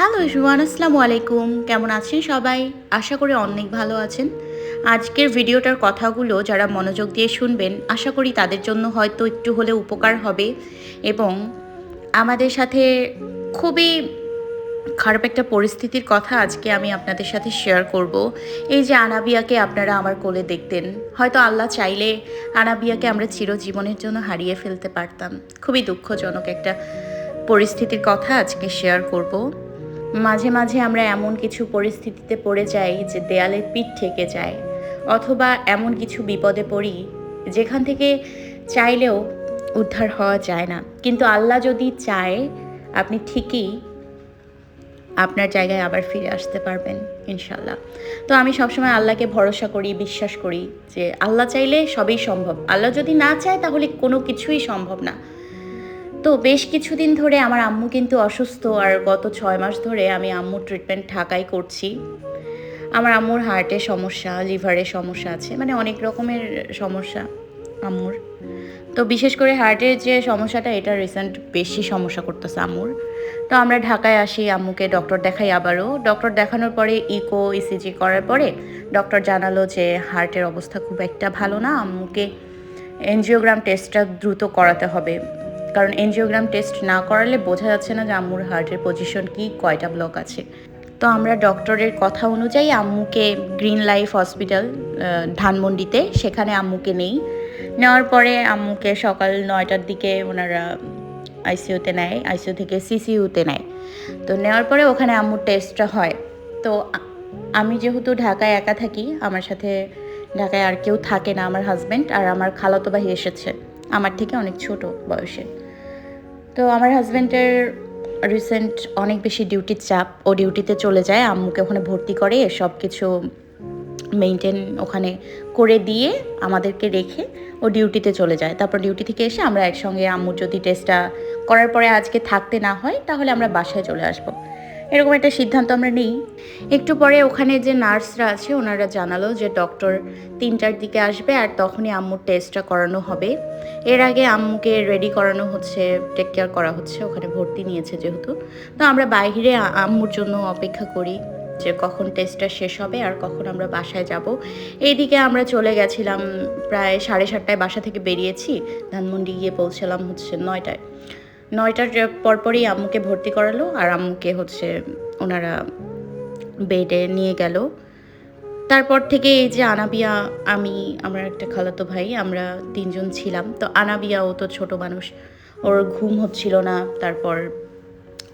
Hello ইসুয়ান আসসালামু আলাইকুম কেমন আছেন সবাই? আশা করি অনেক ভালো আছেন। আজকের ভিডিওটার কথাগুলো যারা মনোযোগ দিয়ে শুনবেন, আশা করি তাদের জন্য হয়তো একটু হলে উপকার হবে এবং আমাদের সাথে খুবই খারাপ একটা পরিস্থিতির কথা আজকে আমি আপনাদের সাথে শেয়ার করব। এই যে আনাবিয়াকে আপনারা আমার কোলে দেখতেন, হয়তো আল্লাহ চাইলে আনাবিয়াকে আমরা চিরজীবনের জন্য হারিয়ে ফেলতে পারতাম। খুবই দুঃখজনক একটা পরিস্থিতির কথা আজকে শেয়ার করব। মাঝে মাঝে আমরা এমন কিছু পরিস্থিতিতে পড়ে যাই যে দেয়ালে পিঠ ঠেকে যায়, অথবা এমন কিছু বিপদে পড়ি যেখান থেকে চাইলেও উদ্ধার হওয়া যায় না। কিন্তু আল্লাহ যদি চায়, আপনি ঠিকই আপনার জায়গায় আবার ফিরে আসতে পারবেন ইনশাল্লাহ তো আমি সবসময় আল্লাহকে ভরসা করি, বিশ্বাস করি যে আল্লাহ চাইলে সবই সম্ভব। আল্লাহ যদি না চায়, তাহলে কোনো কিছুই সম্ভব না। তো বেশ কিছুদিন ধরে আমার আম্মু কিন্তু অসুস্থ আর গত ছয় মাস ধরে আমি আম্মুর ট্রিটমেন্ট ঢাকায় করছি। আমার আম্মুর হার্টের সমস্যা লিভারের সমস্যা আছে মানে অনেক রকমের সমস্যা আম্মুর। তো বিশেষ করে হার্টের যে সমস্যাটা, এটা রিসেন্ট বেশি সমস্যা করতেছে আম্মুর। তো আমরা ঢাকায় আসি, আম্মুকে ডক্টর দেখাই আবারও। ডক্টর দেখানোর পরে ইকো ইসিজি করার পরে ডক্টর জানালো যে হার্টের অবস্থা খুব একটা ভালো না, আম্মুকে এনজিওগ্রাম টেস্টটা দ্রুত করাতে হবে। কারণ এনজিওগ্রাম টেস্ট না করালে বোঝা যাচ্ছে না যে আম্মুর হার্টের পজিশন কি, কয়টা ব্লক আছে। তো আমরা ডক্টরের কথা অনুযায়ী আম্মুকে গ্রিন লাইফ হসপিটাল ধানমন্ডিতে, সেখানে আম্মুকে নেই। নেওয়ার পরে আম্মুকে সকাল নয়টার দিকে ওনারা আইসিইউতে নেয়, আইসিইউ থেকে সিসিইউতে নেয়। তো নেওয়ার পরে ওখানে আম্মুর টেস্টটা হয়। তো আমি যেহেতু ঢাকায় একা থাকি, আমার সাথে ঢাকায় আর কেউ থাকে না আমার হাজব্যান্ড আর আমার খালাতো ভাই এসেছে। আমার থেকে অনেক ছোট বয়সে। তো আমার হাজব্যান্ডের রিসেন্ট অনেক বেশি ডিউটির চাপ, ও ডিউটিতে চলে যায়, আম্মুকে ওখানে ভর্তি করে সব কিছু মেনটেন ওখানে করে দিয়ে আমাদেরকে রেখে ও ডিউটিতে চলে যায়। তারপর ডিউটি থেকে এসে আমরা একসঙ্গে আম্মুর যদি টেস্টটা করার পরে আজকে থাকতে না হয়, তাহলে আমরা বাসায় চলে আসব। এরকম একটা সিদ্ধান্ত আমরা নিই। একটু পরে ওখানে যে নার্সরা আছে, ওনারা জানালো যে ডক্টর তিনটার দিকে আসবে আর তখনই আম্মুর টেস্টটা করানো হবে। এর আগে আম্মুকে রেডি করানো হচ্ছে টেক কেয়ার করা হচ্ছে, ওখানে ভর্তি নিয়েছে যেহেতু। তো আমরা বাইরে আম্মুর জন্য অপেক্ষা করি যে কখন টেস্টটা শেষ হবে আর কখন আমরা বাসায় যাব। এইদিকে আমরা চলে গেছিলাম, প্রায় সাড়ে সাতটায় বাসা থেকে বেরিয়েছি। ধানমন্ডি গিয়ে পৌঁছালাম হচ্ছে নয়টায়। নয়টার পরপরই আম্মুকে ভর্তি করালো আর আম্মুকে হচ্ছে ওনারা বেডে নিয়ে গেল। তারপর থেকে এই যে আনাবিয়া, আমি, আমার একটা খালাতো ভাই, আমরা তিনজন ছিলাম। তো আনাবিয়া ও তো ছোট মানুষ, ওর ঘুম হচ্ছিল না। তারপর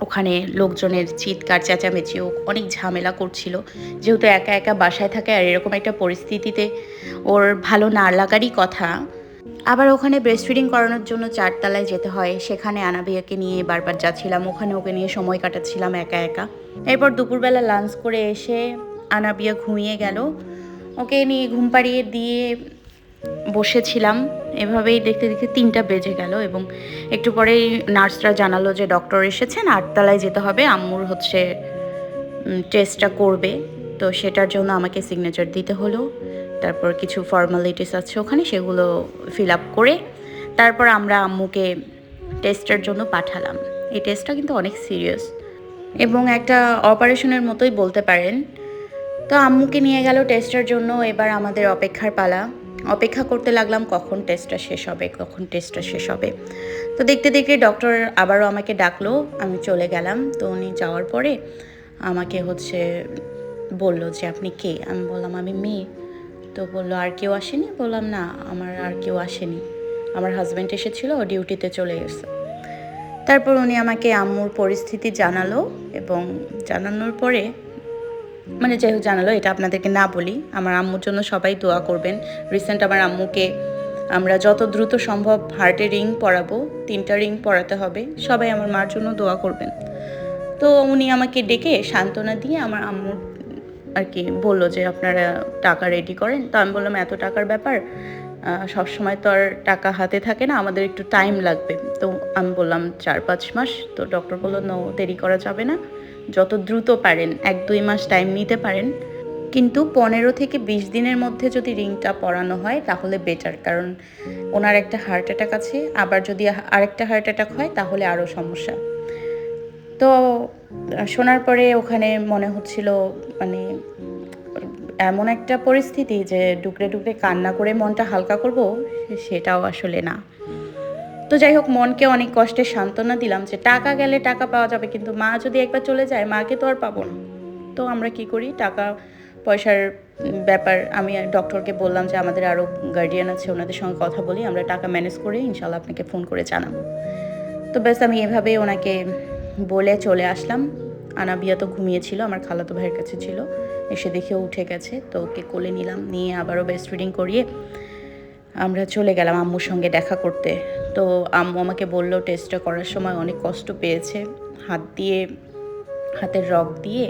ওখানে লোকজনের চিৎকার, চেঁচামেচি ও অনেক ঝামেলা করছিল। যেহেতু একা একা বাসায় থাকে আর এরকম একটা পরিস্থিতিতে ওর ভালো না লাগারই কথা আবার ওখানে ব্রেস্ট ফিডিং করানোর জন্য চারতলায় যেতে হয়। সেখানে আনাবিয়াকে নিয়ে বারবার যাচ্ছিলাম। ওখানে ওকে নিয়ে সময় কাটাচ্ছিলাম একা একা। এরপর দুপুরবেলা লাঞ্চ করে এসে আনাবিয়া ঘুমিয়ে গেল। ওকে নিয়ে ঘুম পাড়িয়ে দিয়ে বসেছিলাম। এভাবেই দেখতে দেখতে তিনটা বেজে গেল এবং একটু পরেই নার্সরা জানালো যে ডক্টর এসেছেন, আটতলায় যেতে হবে। আম্মুর হচ্ছে টেস্টটা করবে। তো সেটার জন্য আমাকে সিগনেচার দিতে হলো। তারপর কিছু ফর্মালিটিস আছে ওখানে, সেগুলো ফিল আপ করে তারপর আমরা আম্মুকে টেস্টের জন্য পাঠালাম। এই টেস্টটা কিন্তু অনেক সিরিয়াস এবং একটা অপারেশনের মতোই বলতে পারেন। তো আম্মুকে নিয়ে গেল টেস্টের জন্য, এবার আমাদের অপেক্ষার পালা। অপেক্ষা করতে লাগলাম কখন টেস্টটা শেষ হবে, কখন টেস্টটা শেষ হবে। তো দেখতে দেখতে ডক্টর আবারও আমাকে ডাকলো, আমি চলে গেলাম। তো উনি যাওয়ার পরে আমাকে হচ্ছে বলল যে, আপনি কে? আমি বললাম, আমি মেয়ে। তো বলল, আর কেউ আসেনি? বললাম, না, আমার আর কেউ আসেনি। আমার হাজব্যান্ড এসেছিল, ও ডিউটিতে চলে গেছে। তারপর উনি আমাকে আম্মুর পরিস্থিতি জানালো এবং জানানোর পরে মানে যাই হোক জানালো, এটা আপনাদেরকে না বলি, আমার আম্মুর জন্য সবাই দোয়া করবেন। রিসেন্ট আমার আম্মুকে আমরা যত দ্রুত সম্ভব হার্টে রিং পরাবো, তিনটা রিং পরাতে হবে, সবাই আমার মার জন্য দোয়া করবেন। তো উনি আমাকে ডেকে সান্ত্বনা দিয়ে আমার আম্মুর আর কি বলল যে আপনারা টাকা রেডি করেন। তো আমি বললাম, এত টাকার ব্যাপার? সব সময় তো আর টাকা হাতে থাকে না, আমাদের একটু টাইম লাগবে। তো আমি বললাম, চার পাঁচ মাস? তো ডক্টর বলল নো দেরি করা যাবে না। যত দ্রুত পারেন, এক দুই মাস টাইম নিতে পারেন। কিন্তু পনেরো থেকে বিশ দিনের মধ্যে যদি রিংটা পরানো হয়, তাহলে বেটার কারণ ওনার একটা হার্ট অ্যাটাক আছে। আবার যদি আরেকটা হার্ট অ্যাটাক হয়, তাহলে আরও সমস্যা। তো শোনার পরে ওখানে মনে হচ্ছিল মানে এমন একটা পরিস্থিতি যে ডুকরে ডুকরে কান্না করে মনটা হালকা করব সেটাও আসলে না। তো যাই হোক, মনকে অনেক কষ্টে সান্ত্বনা দিলাম যে টাকা গেলে টাকা পাওয়া যাবে, কিন্তু মা যদি একবার চলে যায়, মাকে তো আর পাবো না। তো আমরা কি করি? টাকা, পয়সার ব্যাপার, আমি ডক্টরকে বললাম যে আমাদের আরও গার্ডিয়ান আছে, ওনাদের সঙ্গে কথা বলি, আমরা টাকা ম্যানেজ করে ইনশাল্লাহ আপনাকে ফোন করে জানাব। তো ব্যাস, আমি এভাবেই ওনাকে বলে চলে আসলাম। আনাবিয়া তো ঘুমিয়েছিল, আমার খালাতো ভাইয়ের কাছে ছিল। এসে দেখে উঠে গেছে, তো ওকে কোলে নিলাম, নিয়ে আবারও বেস্ট রিডিং করিয়ে আমরা চলে গেলাম আম্মুর সঙ্গে দেখা করতে। তো আম্মু আমাকে বলল টেস্টটা করার সময় অনেক কষ্ট পেয়েছে। হাত দিয়ে, হাতের রক দিয়ে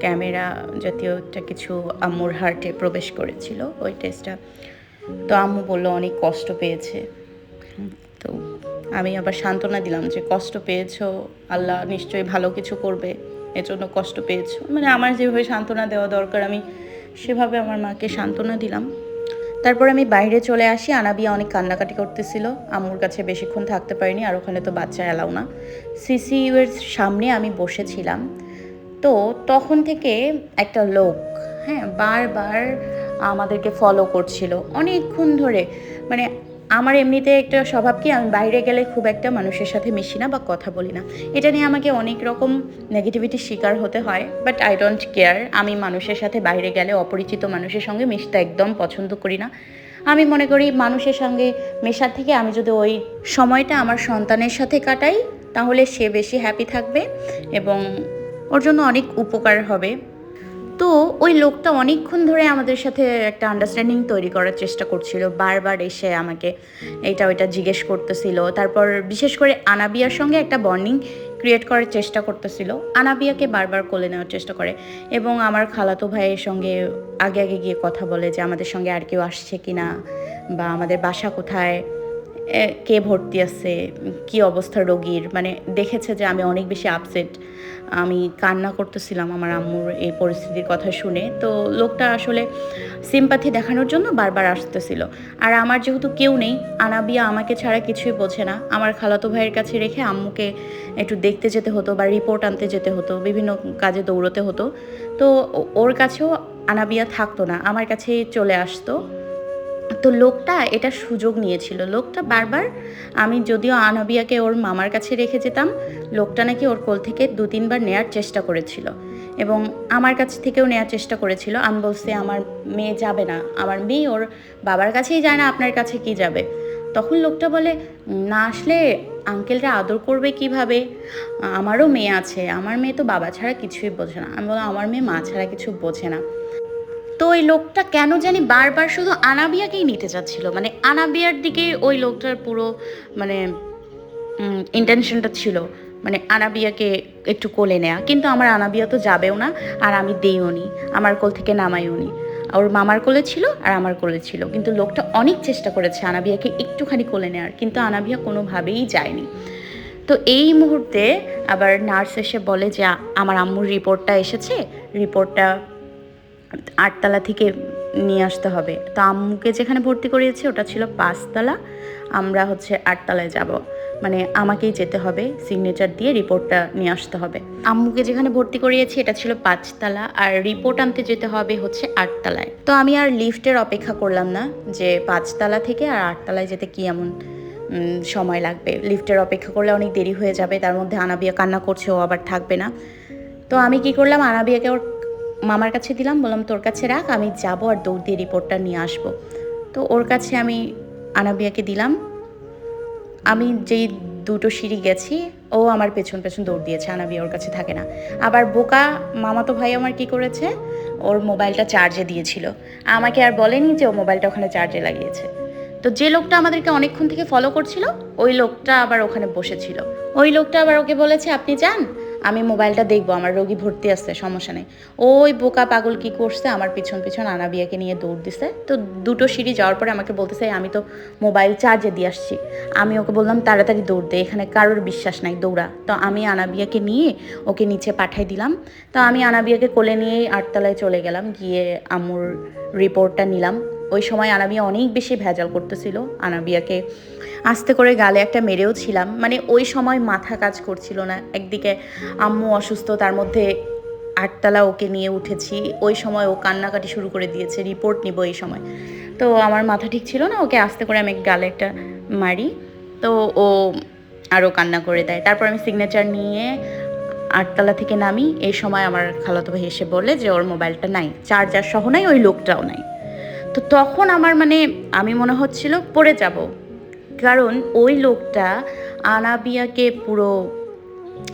ক্যামেরা জাতীয় একটা কিছু আম্মুর হার্টে প্রবেশ করেছিল, ওই টেস্টটা তো আম্মু বলল, অনেক কষ্ট পেয়েছে। তো আমি আবার সান্ত্বনা দিলাম যে কষ্ট পেয়েছ, আল্লাহ নিশ্চয়ই ভালো কিছু করবে, এজন্য কষ্ট পেয়েছ। মানে আমার যেভাবে সান্ত্বনা দেওয়া দরকার, আমি সেভাবে আমার মাকে সান্ত্বনা দিলাম। তারপর আমি বাইরে চলে আসি। আনাবিয়া অনেক কান্নাকাটি করতেছিল। আম্মুর কাছে বেশিক্ষণ থাকতে পারিনি, আর ওখানে তো বাচ্চা এলাও না। সিসিইউ এর সামনে আমি বসেছিলাম। তো তখন থেকে একটা লোক হ্যাঁ বারবার আমাদেরকে ফলো করছিল। অনেকক্ষণ ধরে মানে আমার এমনিতে একটা স্বভাব কি, আমি বাইরে গেলে খুব একটা মানুষের সাথে মিশি না বা কথা বলি না। এটা নিয়ে আমাকে অনেক রকম নেগেটিভিটির শিকার হতে হয় বাট আই ডোন্ট কেয়ার আমি মানুষের সাথে বাইরে গেলে অপরিচিত মানুষের সঙ্গে মিশতে একদম পছন্দ করি না। আমি মনে করি মানুষের সঙ্গে মেশার থেকে আমি যদি ওই সময়টা আমার সন্তানের সাথে কাটাই, তাহলে সে বেশি হ্যাপি থাকবে এবং ওর জন্য অনেক উপকার হবে। তো ওই লোকটা অনেকক্ষণ ধরে আমাদের সাথে একটা আন্ডারস্ট্যান্ডিং তৈরি করার চেষ্টা করছিল। বারবার এসে আমাকে এটা ওইটা জিজ্ঞেস করতেছিল। তারপর বিশেষ করে আনাবিয়ার সঙ্গে একটা বর্নিং ক্রিয়েট করার চেষ্টা করতেছিল। আনাবিয়াকে বারবার কোলে নেওয়ার চেষ্টা করে এবং আমার খালাতো ভাইয়ের সঙ্গে আগে আগে গিয়ে কথা বলে যে আমাদের সঙ্গে আর কেউ আসছে কি না বা আমাদের বাসা কোথায়। কে ভর্তি আছে, কি অবস্থা রোগীর? মানে দেখেছে যে আমি অনেক বেশি আপসেট আমি কান্না করতেছিলাম আমার আম্মুর এই পরিস্থিতির কথা শুনে। তো লোকটা আসলে সিম্পাথি দেখানোর জন্য বারবার আসতেছিল। আর আমার যেহেতু কেউ নেই, আনাবিয়া আমাকে ছাড়া কিছুই বোঝে না। আমার খালাতো ভাইয়ের কাছে রেখে আম্মুকে একটু দেখতে যেতে হতো বা রিপোর্ট আনতে যেতে হতো, বিভিন্ন কাজে দৌড়তে হতো। তো ওর কাছেও আনাবিয়া থাকতো না, আমার কাছেই চলে আসতো। তো লোকটা এটা সুযোগ নিয়েছিল। লোকটা বারবার, আমি যদিও আনবিয়াকে ওর মামার কাছে রেখে যেতাম, লোকটা নাকি ওর কোল থেকে দু তিনবার নেয়ার চেষ্টা করেছিল এবং আমার কাছ থেকেও নেয়ার চেষ্টা করেছিল। আমি বলছি, আমার মেয়ে যাবে না, আমার মেয়ে ওর বাবার কাছেই যায় না, আপনার কাছে কি যাবে? তখন লোকটা বলে, না আসলে আঙ্কেলরা আদর করবে কীভাবে? আমারও মেয়ে আছে, আমার মেয়ে তো বাবা ছাড়া কিছুই বোঝে না। আমি বললাম, আমার মেয়ে মা ছাড়া কিছু বোঝে না। তো ওই লোকটা কেন জানি বারবার শুধু আনাবিয়াকেই নিতে চাচ্ছিল। মানে আনাবিয়ার দিকে ওই লোকটার পুরো মানে ইন্টেনশনটা ছিল। মানে আনাবিয়াকে একটু কোলে নেয়া। কিন্তু আমার আনাবিয়া তো যাবেও না, আর আমি দেইও নি। আমার কোল থেকে নামাইও নি। ওর মামার কোলে ছিল আর আমার কোলে ছিল। কিন্তু লোকটা অনেক চেষ্টা করেছে আনাবিয়াকে একটুখানি কোলে নেওয়ার কিন্তু আনাবিয়া কোনোভাবেই যায়নি। তো এই মুহূর্তে আবার নার্স এসে বলে যে আমার আম্মুর রিপোর্টটা এসেছে। রিপোর্টটা আটতলা থেকে নিয়ে আসতে হবে। তো আম্মুকে যেখানে ভর্তি করিয়েছে ওটা ছিল পাঁচতলা। আমরা হচ্ছে আটতলায় যাব। মানে আমাকেই যেতে হবে সিগনেচার দিয়ে রিপোর্টটা নিয়ে আসতে হবে। আম্মুকে যেখানে ভর্তি করিয়েছি এটা ছিল পাঁচতলা আর রিপোর্ট আনতে যেতে হবে হচ্ছে আটতলায়। তো আমি আর লিফটের অপেক্ষা করলাম না যে পাঁচতলা থেকে আর আটতলায় যেতে কি এমন সময় লাগবে। লিফটের অপেক্ষা করলে অনেক দেরি হয়ে যাবে, তার মধ্যে আনাবিয়া কান্না করছে, ও আবার থাকবে না। তো আমি কি করলাম, আনাবিয়াকে ওর মামার কাছে দিলাম, বললাম, তোর কাছে রাখ, আমি যাব আর দৌড় দিয়ে রিপোর্টটা নিয়ে আসব। তো ওর কাছে আমি আনাবিয়াকে দিলাম। আমি যেই দুটো সিঁড়ি গেছি, ও আমার পেছন পেছন দৌড় দিয়েছে, আনাবিয়া ওর কাছে থাকে না। আবার বোকা মামাতো ভাই আমার কি করেছে? ওর মোবাইলটা চার্জে দিয়েছিল। আমাকে আর বলেনি যে ও মোবাইলটা ওখানে চার্জে লাগিয়েছে। তো যে লোকটা আমাদেরকে অনেকক্ষণ থেকে ফলো করছিল, ওই লোকটা আবার ওখানে বসেছিল। ওই লোকটা আবার ওকে বলেছে, আপনি যান আমি মোবাইলটা দেখব, আমার রোগী ভর্তি আছে, সমস্যা নেই। ওই বোকা পাগল কি করছে, আমার পিছন পিছন আনাবিয়াকে নিয়ে দৌড় দিছে। তো দুটো সিঁড়ি যাওয়ার পরে আমাকে বলতেছে আমি তো মোবাইল চার্জে দিয়ে আসছি। আমি ওকে বললাম, তাড়াতাড়ি দৌড় দে, এখানে কারোর বিশ্বাস নাই, দৌড়া। তো আমি আনাবিয়াকে নিয়ে ওকে নিচে পাঠাই দিলাম। তো আমি আনাবিয়াকে কোলে নিয়েই আটতলায় চলে গেলাম, গিয়ে আম্মুর রিপোর্টটা নিলাম। ওই সময় আনাবিয়া অনেক বেশি ভেজাল করতেছিল। আনাবিয়াকে আস্তে করে গালে একটা মেরেও ছিলাম। মানে ওই সময় মাথা কাজ করছিল না। একদিকে আম্মু অসুস্থ, তার মধ্যে আটতলা ওকে নিয়ে উঠেছি। ওই সময় ও কান্নাকাটি শুরু করে দিয়েছে, রিপোর্ট নিব এই সময়। তো আমার মাথা ঠিক ছিল না, ওকে আস্তে করে আমি গালে একটা মারি। তো ও আরও কান্না করে দেয়। তারপর আমি সিগনেচার নিয়ে আটতলা থেকে নামি। এই সময় আমার খালাতো ভাই এসে বলে যে, ওর মোবাইলটা নাই চার্জার সহ নাই, ওই লোকটাও নাই। তো তখন আমার মানে আমি মনে হচ্ছিল, পড়ে যাব। কারণ ওই লোকটা আনাবিয়াকে পুরো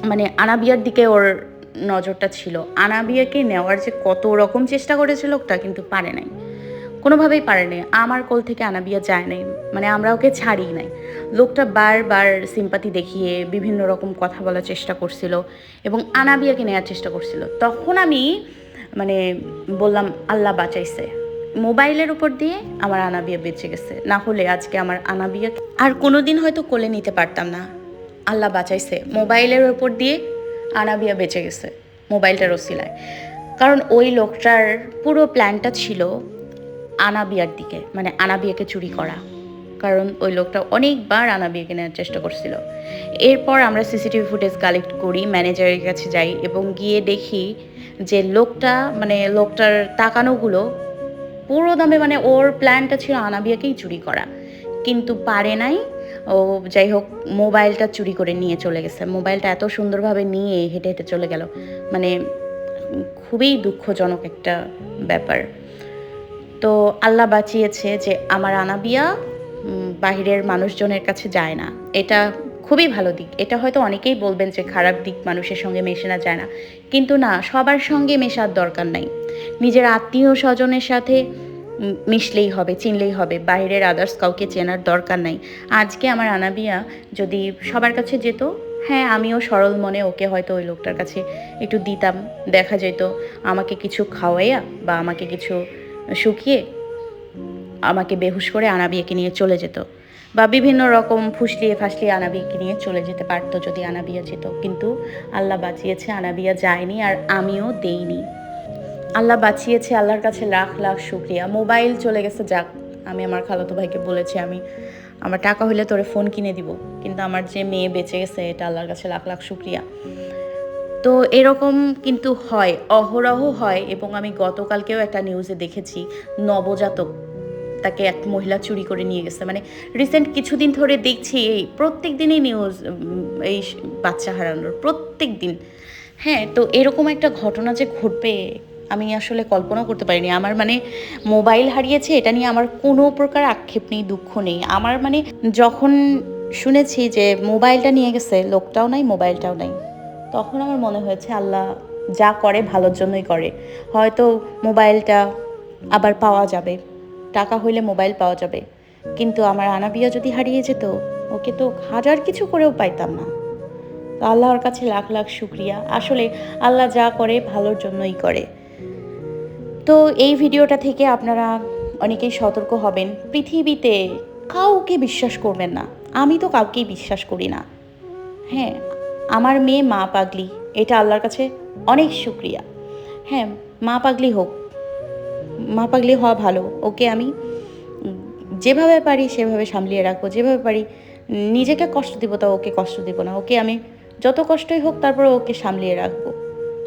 মানে আনাবিয়ার দিকে ওর নজরটা ছিল। আনাবিয়াকে নেওয়ার যে কত রকম চেষ্টা করেছে লোকটা কিন্তু পারে নাই। কোনোভাবেই পারেনি আমার কোল থেকে আনাবিয়া যায় নাই। মানে আমরা ওকে ছাড়ি নাই। লোকটা বারবার সিম্পাতি দেখিয়ে বিভিন্ন রকম কথা বলার চেষ্টা করছিল এবং আনাবিয়াকে নেওয়ার চেষ্টা করছিল। তখন আমি মানে বললাম, আল্লাহ বাঁচাইছে। মোবাইলের উপর দিয়ে আমার আনাবিয়া বেঁচে গেছে। না হলে আজকে আমার আনাবিয়া আর কোনো দিন হয়তো কোলে নিতে পারতাম না। আল্লাহ বাঁচাইছে, মোবাইলের উপর দিয়ে আনাবিয়া বেঁচে গেছে, মোবাইলটার ওসিলায়। কারণ ওই লোকটার পুরো প্ল্যানটা ছিল আনাবিয়ার দিকে মানে আনাবিয়াকে চুরি করা। কারণ ওই লোকটা অনেকবার আনাবিয়াকে নেওয়ার চেষ্টা করছিল। এরপর আমরা সিসিটিভি ফুটেজ কালেক্ট করি, ম্যানেজারের কাছে যাই এবং গিয়ে দেখি যে লোকটা মানে লোকটার তাকানোগুলো পুরো দামে মানে ওর প্ল্যানটা ছিল আনাবিয়াকেই চুরি করা। কিন্তু পারে নাই। ও যাই হোক, মোবাইলটা চুরি করে নিয়ে চলে গেছে। মোবাইলটা এত সুন্দরভাবে নিয়ে হেঁটে হেঁটে চলে গেল। মানে খুবই দুঃখজনক একটা ব্যাপার। তো আল্লাহ বাঁচিয়েছে যে আমার আনাবিয়া বাহিরের মানুষজনের কাছে যায় না। এটা খুবই ভালো দিক। এটা হয়তো অনেকেই বলবেন যে খারাপ দিক মানুষের সঙ্গে মেশে না, যায় না। কিন্তু না, সবার সঙ্গে মেশার দরকার নাই। নিজের আত্মীয় স্বজনের সাথে মিশলেই হবে, চিনলেই হবে। বাইরের আদার্স কাউকে চেনার দরকার নাই। আজকে আমার আনাবিয়া যদি সবার কাছে যেত হ্যাঁ আমিও সরল মনে ওকে হয়তো ওই লোকটার কাছে একটু দিতাম। দেখা যেত, আমাকে কিছু খাওয়াইয়া বা আমাকে কিছু শুকিয়ে আমাকে বেহুশ করে আনাবিয়াকে নিয়ে চলে যেত বা বিভিন্ন রকম ফুসলিয়ে ফাসলিয়ে আনাবিয়াকে নিয়ে চলে যেতে পারতো যদি আনাবিয়া যেত। কিন্তু আল্লাহ বাঁচিয়েছে, আনাবিয়া যায়নি আর আমিও দেইনি। আল্লাহ বাঁচিয়েছে, আল্লাহর কাছে লাখ লাখ শুক্রিয়া। মোবাইল চলে গেছে, যাক, আমি আমার খালাতো ভাইকে বলেছি আমি, আমার টাকা হলে তোরে ফোন কিনে দিব, কিন্তু আমার যে মেয়ে বেঁচে গেছে, এটা আল্লাহর কাছে লাখ লাখ শুক্রিয়া। তো এরকম কিন্তু হয়, অহরহ হয়, এবং আমি গতকালকেও একটা নিউজে দেখেছি, নবজাতক তাকে এক মহিলা চুরি করে নিয়ে গেছে। মানে রিসেন্ট কিছুদিন ধরে দেখছি, এই প্রত্যেক দিনই নিউজ এই বাচ্চা হারানোর, প্রত্যেক দিন। হ্যাঁ তো এরকম একটা ঘটনা যে ঘটবে আমি আসলে কল্পনা করতে পারিনি। আমার মানে মোবাইল হারিয়েছে, এটা নিয়ে আমার কোনো প্রকার আক্ষেপ নেই, দুঃখ নেই। আমার মানে যখন শুনেছি যে মোবাইলটা নিয়ে গেছে, লোকটাও নাই, মোবাইলটাও নাই, তখন আমার মনে হয়েছে, আল্লাহ যা করে ভালোর জন্যই করে। হয়তো মোবাইলটা আবার পাওয়া যাবে, টাকা হইলে মোবাইল পাওয়া যাবে। কিন্তু আমার আনাবিয়া যদি হারিয়ে যেত, ওকে তো হাজার কিছু করেও পাইতাম না। তো আল্লাহর কাছে লাখ লাখ শুক্রিয়া। আসলে আল্লাহ যা করে ভালোর জন্যই করে। তো এই ভিডিওটা থেকে আপনারা অনেকেই সতর্ক হবেন। পৃথিবীতে কাউকে বিশ্বাস করবেন না। আমি তো কাউকেই বিশ্বাস করি না। হ্যাঁ আমার মেয়ে মা পাগলি, এটা আল্লাহর কাছে অনেক শুক্রিয়া। হ্যাঁ মা পাগলি হোক, মা পাগলি হওয়া ভালো। ওকে আমি যেভাবে পারি সেভাবে সামলিয়ে রাখব। যেভাবে পারি নিজেকে কষ্ট দিব তা ওকে কষ্ট দিব না। ওকে আমি যত কষ্টই হোক তারপর ওকে সামলিয়ে রাখব।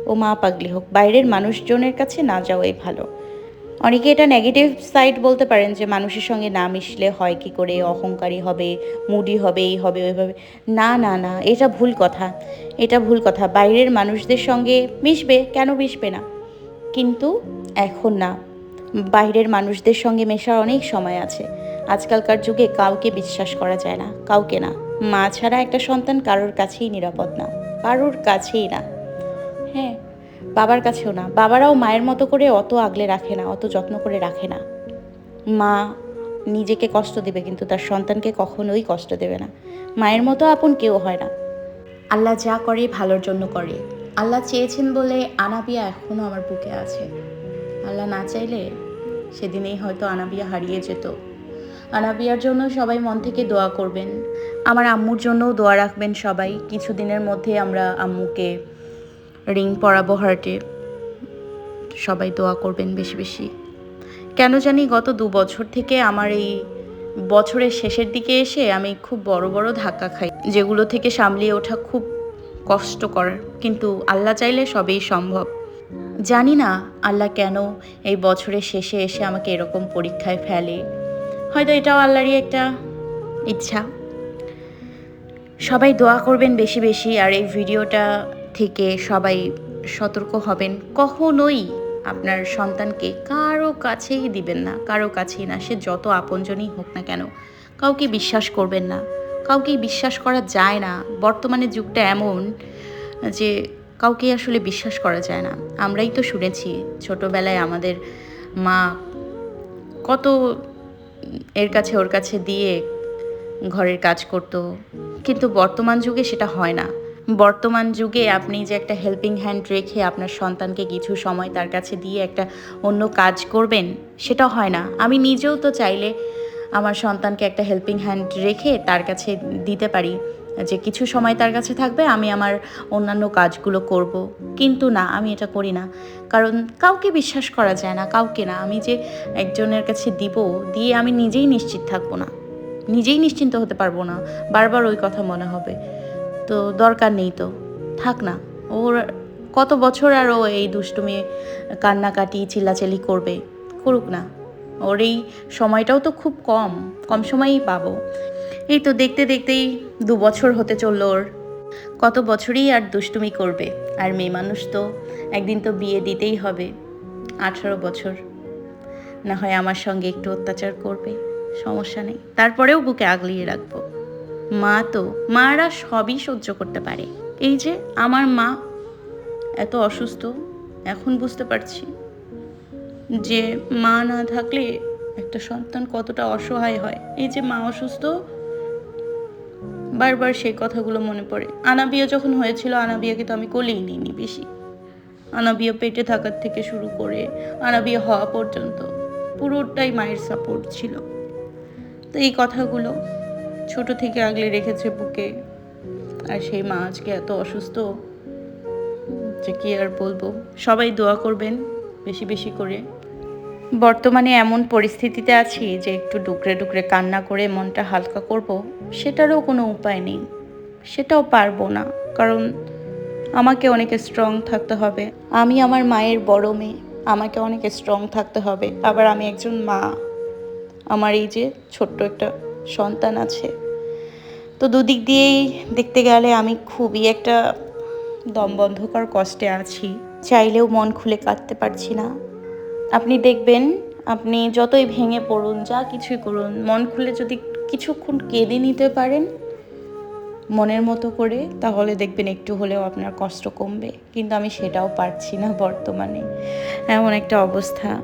ও মা পাগলি হোক, বাইরের মানুষজনের কাছে না যাওয়াই ভালো। অনেকে এটা নেগেটিভ সাইড বলতে পারেন যে মানুষের সঙ্গে না মিশলে হয় কি করে, অহংকারী হবে মুডি হবে, এই হবে ওইভাবে না না না, এটা ভুল কথা। এটা ভুল কথা। বাইরের মানুষদের সঙ্গে মিশবে, কেন মিশবে না? কিন্তু এখন না। বাইরের মানুষদের সঙ্গে মেশার অনেক সময় আছে। আজকালকার যুগে কাউকে বিশ্বাস করা যায় না, কাউকে না। মা ছাড়া একটা সন্তান কারোর কাছেই নিরাপদ না। কারোর কাছেই না। হ্যাঁ বাবার কাছেও না। বাবারাও মায়ের মতো করে অত আগলে রাখে না, অত যত্ন করে রাখে না। মা নিজেকে কষ্ট দেবে, কিন্তু তার সন্তানকে কখনোই কষ্ট দেবে না। মায়ের মতো আপন কেউ হয় না। আল্লাহ যা করে, ভালোর জন্য করে। আল্লাহ চেয়েছেন বলে আনাবিয়া এখনও আমার বুকে আছে। আল্লাহ না চাইলে সেদিনেই হয়তো আনাবিয়া হারিয়ে যেত। আনাবিয়ার জন্য সবাই মন থেকে দোয়া করবেন। আমার আম্মুর জন্যও দোয়া রাখবেন সবাই। কিছুদিনের মধ্যে আমরা আম্মুকে রিং পরাবো হার্টে সবাই দোয়া করবেন বেশি বেশি। কেন জানি গত দু বছর থেকে আমার এই বছরের শেষের দিকে এসে আমি খুব বড় বড় ধাক্কা খাই, যেগুলো থেকে সামলিয়ে ওঠা খুব কষ্টকর, কিন্তু আল্লাহ চাইলে সবই সম্ভব। জানি না আল্লাহ কেন এই বছরের শেষে এসে আমাকে এরকম পরীক্ষায় ফেলে। হয়তো এটাও আল্লাহরই একটা ইচ্ছা। সবাই দোয়া করবেন বেশি বেশি, আর এই ভিডিওটা থেকে সবাই সতর্ক হবেন। কখনোই আপনার সন্তানকে কারও কাছেই দিবেন না, কারও কাছেই না। সে যত আপনজনই হোক না কেন, কাউকে বিশ্বাস করবেন না, কাউকেই বিশ্বাস করা যায় না। বর্তমানে যুগটা এমন যে কাউকে আসলে বিশ্বাস করা যায় না। আমরাই তো শুনেছি, ছোটোবেলায় আমাদের মা কত এর কাছে ওর কাছে দিয়ে ঘরের কাজ করত। কিন্তু বর্তমান যুগে সেটা হয় না। বর্তমান যুগে আপনি যে একটা হেল্পিং হ্যান্ড রেখে আপনার সন্তানকে কিছু সময় তার কাছে দিয়ে একটা অন্য কাজ করবেন, সেটা হয় না। আমি নিজেও তো চাইলে আমার সন্তানকে একটা হেল্পিং হ্যান্ড রেখে তার কাছে দিতে পারি যে কিছু সময় তার কাছে থাকবে, আমি আমার অন্যান্য কাজগুলো করব। কিন্তু না, আমি এটা করি না। কারণ কাউকে বিশ্বাস করা যায় না, কাউকে না। আমি যে একজনের কাছে দিব, দিয়ে আমি নিজেই নিশ্চিত থাকব না। নিজেই নিশ্চিন্ত হতে পারব না। বারবার ওই কথা মনে হবে। তো দরকার নেই তো। থাক না, ওর কত বছর আর ও এই দুষ্টুমি, কান্নাকাটি, চিল্লাচিল্লি করবে? করুক না। ওর এই সময়টাও তো খুব কম কম সময়ই পাবো। এই তো দেখতে দেখতেই দু বছর হতে চলল ওর। কত বছরই আর দুষ্টুমি করবে? আর মেয়ে মানুষ তো একদিন তো বিয়ে দিতেই হবে, আঠারো বছর। না হয় আমার সঙ্গে একটু অত্যাচার করবে, সমস্যা নেই। তারপরেও বুকে আগলিয়ে রাখব। মা তো, মারা সবই সহ্য করতে পারে। এই যে আমার মা এত অসুস্থ, এখন বুঝতে পারছি যে মা না থাকলে একটা সন্তান কতটা অসহায় হয়। এই যে মা অসুস্থ, বারবার সেই কথাগুলো মনে পড়ে। আনাবিয়া যখন হয়েছিল, আনাবিয়াকে তো আমি কোলেই নিইনি বেশি। আনাবিয়া পেটে থাকার থেকে শুরু করে আনাবিয়া হওয়া পর্যন্ত পুরোটাই মায়ের সাপোর্ট ছিল। তো এই কথাগুলো ছোট থেকে আগলে রেখেছে বুকে। আর সেই মা আজকে এত অসুস্থ যে কি আর বলব? সবাই দোয়া করবেন বেশি বেশি করে। বর্তমানে এমন পরিস্থিতিতে আছি যে একটু ডুকরে ডুকরে কান্না করে মনটা হালকা করব, সেটারও কোনো উপায় নেই। সেটাও পারব না, কারণ আমাকে অনেক স্ট্রং থাকতে হবে। আমি আমার মায়ের বড় মেয়ে, আমাকে অনেক স্ট্রং থাকতে হবে। আবার আমি একজন মা। আমার এই যে ছোট্ট একটা সন্তান আছে। তো দুদিক দিয়েই দেখতে গেলে আমি খুবই একটা দম দমবন্ধকর কষ্টে আছি। চাইলেও মন খুলে কাঁদতে পারছি না। আপনি দেখবেন, আপনি যতই ভেঙে পড়ুন, যা কিছুই করুন, মন খুলে যদি কিছুক্ষণ কেঁদে নিতে পারেন মনের মতো করে, তাহলে দেখবেন একটু হলেও আপনার কষ্ট কমবে। কিন্তু আমি সেটাও পারছি না বর্তমানে। এমন একটা অবস্থা।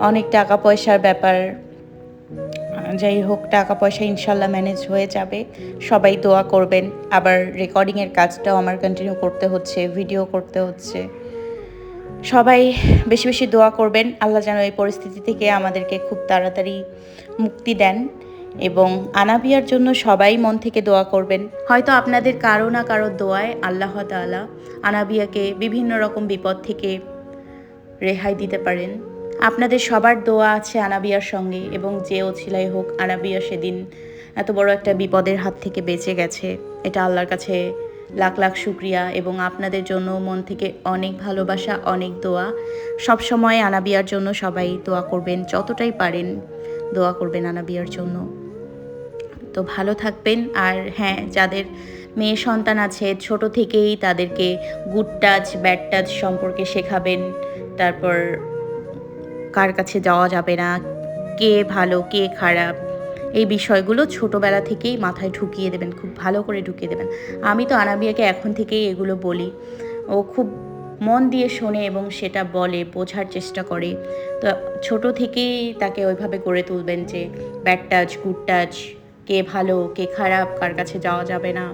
অনেক টাকা পয়সার ব্যাপার যাই হোক টাকা পয়সা ইনশাল্লাহ ম্যানেজ হয়ে যাবে। সবাই দোয়া করবেন। আবার রেকর্ডিংয়ের কাজটাও আমার কন্টিনিউ করতে হচ্ছে ভিডিও করতে হচ্ছে। সবাই বেশি বেশি দোয়া করবেন। আল্লাহ যেন এই পরিস্থিতি থেকে আমাদেরকে খুব তাড়াতাড়ি মুক্তি দেন এবং আনাবিয়ার জন্য সবাই মন থেকে দোয়া করবেন। হয়তো আপনাদের কারও না কারও দোয়ায় আল্লাহ তাআলা আনাবিয়াকে বিভিন্ন রকম বিপদ থেকে রেহাই দিতে পারেন। আপনাদের সবার দোয়া আছে আনাবিয়ার সঙ্গে এবং যে ওছিলাই হোক, আনাবিয়া সেদিন এত বড় একটা বিপদের হাত থেকে বেঁচে গেছে। এটা আল্লাহর কাছে লাখ লাখ শুক্রিয়া এবং আপনাদের জন্য মন থেকে অনেক ভালোবাসা, অনেক দোয়া। সব সময় আনাবিয়ার জন্য সবাই দোয়া করবেন, যতটাই পারেন দোয়া করবেন আনাবিয়ার জন্য। তো ভালো থাকবেন আর হ্যাঁ যাদের মেয়ে সন্তান আছে, ছোট থেকেই তাদেরকে গুড টাচ ব্যাড টাচ সম্পর্কে শেখাবেন। তারপর কার কাছে যাওয়া যাবে না, কে ভালো, কে খারাপ, এই বিষয়গুলো ছোটোবেলা থেকেই মাথায় ঢুকিয়ে দেবেন, খুব ভালো করে ঢুকিয়ে দেবেন। আমি তো আনাবিয়াকে এখন থেকেই এগুলো বলি। ও খুব মন দিয়ে শোনে এবং সেটা বলে, বোঝার চেষ্টা করে। তো ছোট থেকেই তাকে ওইভাবে গড়ে তুলবেন যে ব্যাড টাচ গুড টাচ কে ভালো, কে খারাপ, কার কাছে যাওয়া যাবে না।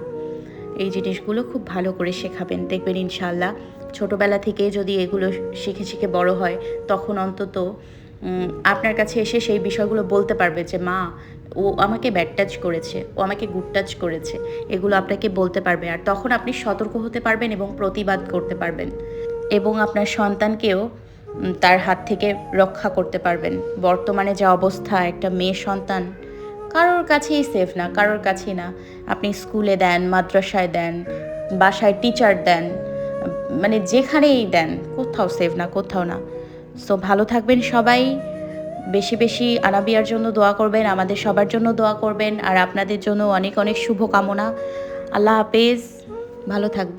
এই জিনিসগুলো খুব ভালো করে শেখাবেন, দেখবেন ইনশাল্লাহ ছোটোবেলা থেকে যদি এগুলো শিখে শিখে বড় হয়, তখন অন্তত আপনার কাছে এসে সেই বিষয়গুলো বলতে পারবে যে, মা, ও আমাকে ব্যাড টাচ করেছে, ও আমাকে গুড টাচ করেছে, এগুলো আপনাকে বলতে পারবে। আর তখন আপনি সতর্ক হতে পারবেন এবং প্রতিবাদ করতে পারবেন এবং আপনার সন্তানকেও তার হাত থেকে রক্ষা করতে পারবেন। বর্তমানে যা অবস্থা, একটা মেয়ে সন্তান, কারোর কাছেই সেফ না, কারোর কাছেই না। আপনি স্কুলে দেন, মাদ্রাসায় দেন, বাসায় টিচার দেন মানে যেখানেই দেন, কোথাও সেভ না, কোথাও না। সো ভালো থাকবেন সবাই। বেশি বেশি আনাবিয়ার জন্য দোয়া করবেন, আমাদের সবার জন্য দোয়া করবেন, আর আপনাদের জন্য অনেক অনেক শুভকামনা। আল্লাহ হাফেজ। ভালো থাকবেন।